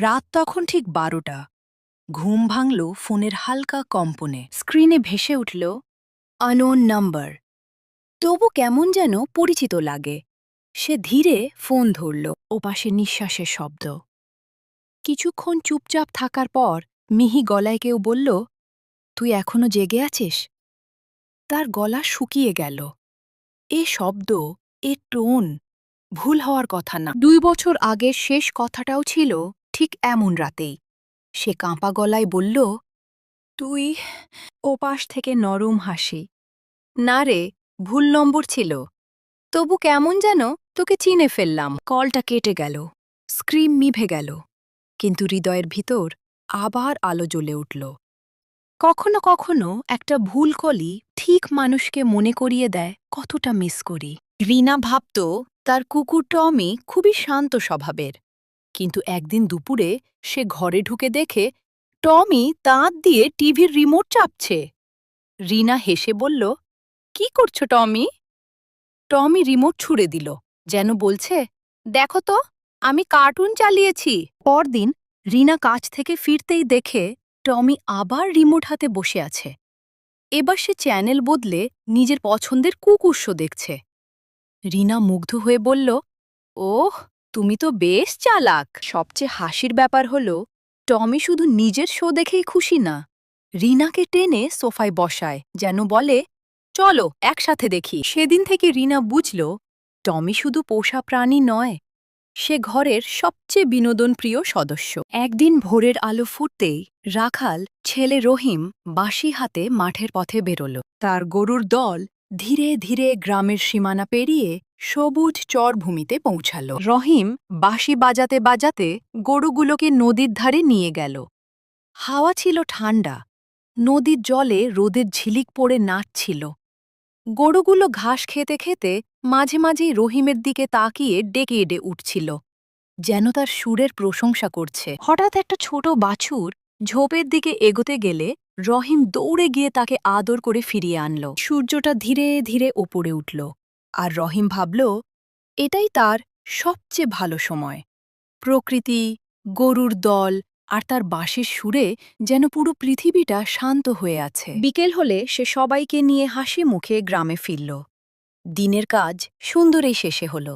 রাত তখন ঠিক বারোটা। ঘুম ভাঙল ফোনের হালকা কম্পনে। স্ক্রিনে ভেসে উঠল, আনোন নাম্বার। তবু কেমন যেন পরিচিত লাগে। সে ধীরে ফোন ধরল, ওপাশে নিঃশ্বাসের শব্দ। কিছুক্ষণ চুপচাপ থাকার পর মিহি গলায় কেউ বলল, তুই এখনও জেগে আছিস? তার গলা শুকিয়ে গেল। এ শব্দ, এ টোন ভুল হওয়ার কথা না। দুই বছর আগের শেষ কথাটাও ছিল ঠিক এমন রাতেই সে কাঁপা গলায় বলল, তুই ওপাশ থেকে নরম হাসি। না রে, ভুল নম্বর ছিল। তবু কেমন যেন তোকে চিনে ফেললাম। কলটা কেটে গেল, স্ক্রিম মিভে গেল, কিন্তু হৃদয়ের ভিতর আবার আলো জ্বলে উঠল। কখনো কখনো একটা ভুল কলি ঠিক মানুষকে মনে করিয়ে দেয় কতটা মিস করি। রিনা ভাবত তার কুকুর টমি খুবই শান্ত স্বভাবের। কিন্তু একদিন দুপুরে সে ঘরে ঢুকে দেখে টমি তাঁত দিয়ে টিভির রিমোট চাপছে। রিনা হেসে বলল, কি করছ টমি? টমি রিমোট ছুড়ে দিল, যেন বলছে, দেখো তো, আমি কার্টুন চালিয়েছি। পরদিন রিনা কাছ থেকে ফিরতেই দেখে টমি আবার রিমোট হাতে বসে আছে। এবার সে চ্যানেল বদলে নিজের পছন্দের কুকুর দেখছে। রিনা মুগ্ধ হয়ে বলল, ওহ তুমি তো বেশ চালাক। সবচেয়ে হাসির ব্যাপার হল, টমি শুধু নিজের শো দেখেই খুশি না। রিনাকে টেনে সোফায় বসায়, যেন বলে, চলো, একসাথে দেখি। সেদিন থেকে রিনা বুঝল, টমি শুধু পোষা প্রাণী নয়, সে ঘরের সবচেয়ে বিনোদনপ্রিয় সদস্য। একদিন ভোরের আলো ফুটতেই রাখাল, ছেলে রহিম, বাঁশি হাতে মাঠের পথে বেরোল। তার গরুর দল ধীরে ধীরে গ্রামের সীমানা পেরিয়ে সবুজ চরভূমিতে পৌঁছাল। রহিম বাঁশি বাজাতে বাজাতে গরুগুলোকে নদীর ধারে নিয়ে গেল। হাওয়া ছিল ঠান্ডা। নদীর জলে রোদের ঝিলিক পড়ে নাচছিল। গরুগুলো ঘাস খেতে খেতে মাঝে মাঝেই রহিমের দিকে তাকিয়ে ডেকে এডে উঠছিল, যেন তার সুরের প্রশংসা করছে। হঠাৎ একটা ছোট বাছুর ঝোপের দিকে এগোতে গেলে রহিম দৌড়ে গিয়ে তাকে আদর করে ফিরিয়ে আনল। সূর্যটা ধীরে ধীরে ওপরে উঠল। আর রহিম ভাবল, এটাই তার সবচেয়ে ভালো সময়। প্রকৃতি, গরুর দল আর তার বাঁশের সুরে যেন পুরো পৃথিবীটা শান্ত হয়ে আছে। বিকেল হলে সে সবাইকে নিয়ে হাসি মুখে গ্রামে ফিরল। দিনের কাজ সুন্দরেই শেষে হল।